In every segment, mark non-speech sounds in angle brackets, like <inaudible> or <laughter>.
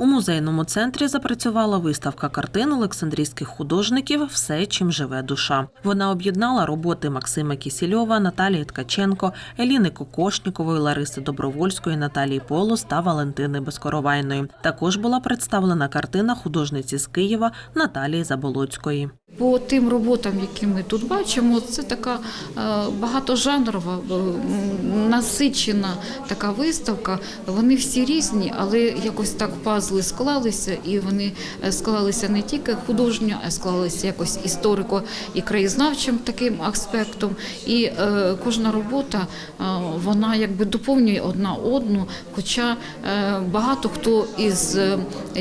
У музейному центрі запрацювала виставка картин олександрійських художників Все, чим живе душа. Вона об'єднала роботи Максима Кісільова, Наталії Ткаченко, Еліни Кокошнікової, Лариси Добровольської, Наталії Полос та Валентини Безкоровайної. Також була представлена картина художниці з Києва Наталії Заболоцької. По тим роботам, які ми тут бачимо, це така е, багатожанрова, е, насичена така виставка. Вони всі різні, але якось так пазли склалися, і вони е, склалися не тільки художньо, а склалися якось історико і краєзнавчим таким аспектом. І кожна робота вона якби доповнює одна одну. Хоча багато хто із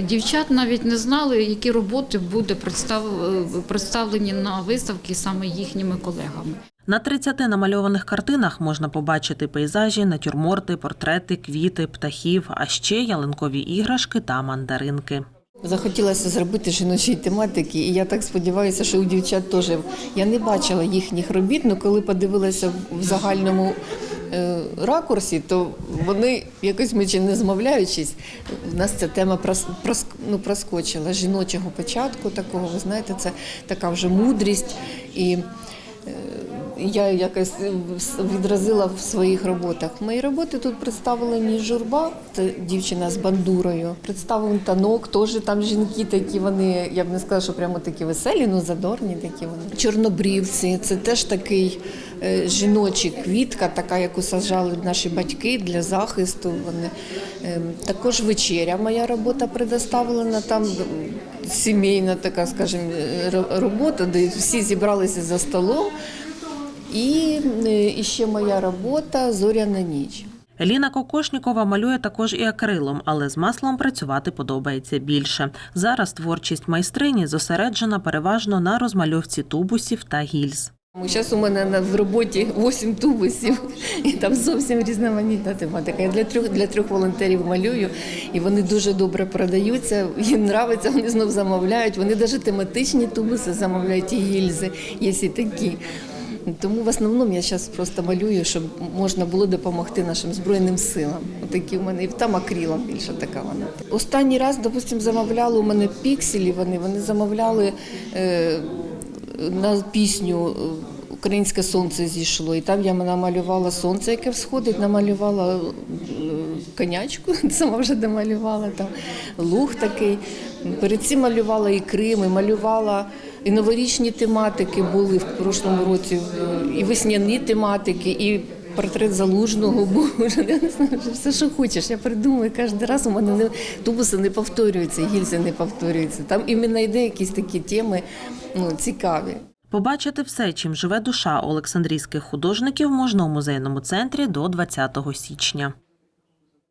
дівчат навіть не знали, які роботи буде представ, е, представлені на виставці саме їхніми колегами. На 30 намальованих картинах можна побачити пейзажі, натюрморти, портрети, квіти, птахів, а ще ялинкові іграшки та мандаринки. Захотілося зробити жіночої тематики, і я так сподіваюся, що у дівчат теж я не бачила їхніх робіт, але коли подивилася в загальному ракурсі, то вони якось ми чи не змовляючись, в нас ця тема прос, прос, ну, проскочила жіночого початку такого. Ви знаєте, це така вже мудрість і. е, Я якось відразила в своїх роботах. Мої роботи тут представлені журба, це дівчина з бандурою. Представлений танок, теж там жінки такі. Вони я б не сказала, що прямо такі веселі, ну задорні такі вони. Чорнобрівці, це теж такий е, жіночий квітка, така, яку саджали наші батьки для захисту. Вони е, також вечеря. Моя робота предоставлена там. Сімейна така, скажімо, е, робота, де всі зібралися за столом. І, е, і ще моя робота Зоряна ніч. Еліна Кокошнікова малює також і акрилом, але з маслом працювати подобається більше. Зараз творчість майстрині зосереджена переважно на розмальовці тубусів та гільз. Зараз у мене в роботі 8 тубусів, і там зовсім різноманітна тематика. Я для трьох для трьох волонтерів малюю, і вони дуже добре продаються. Їм подобається, вони знов замовляють. Вони навіть тематичні тубуси замовляють і гільзи, є і такі. Тому в основному я зараз просто малюю, щоб можна було допомогти нашим збройним силам. Отакі в мене і там акрилом більше така вона. Останній раз, допустимо, замовляли у мене пікселі. Вони вони замовляли е, на пісню. е, Українське сонце зійшло, і там я намалювала сонце, яке всходить, намалювала е, конячку, <laughs> сама вже домалювала там луг такий. Перед цим малювала і Крим, і малювала і новорічні тематики були в прошлому році, е, і весняні тематики, і портрет залужного був. Я не знаю, все, що хочеш. Я придумую кожен раз. У мене не тубуси не повторюються, гільзи не повторюються. Там іменно йде якісь такі теми ну, цікаві. Побачити все, чим живе душа Олександрійських художників, можна у музейному центрі до 20 січня.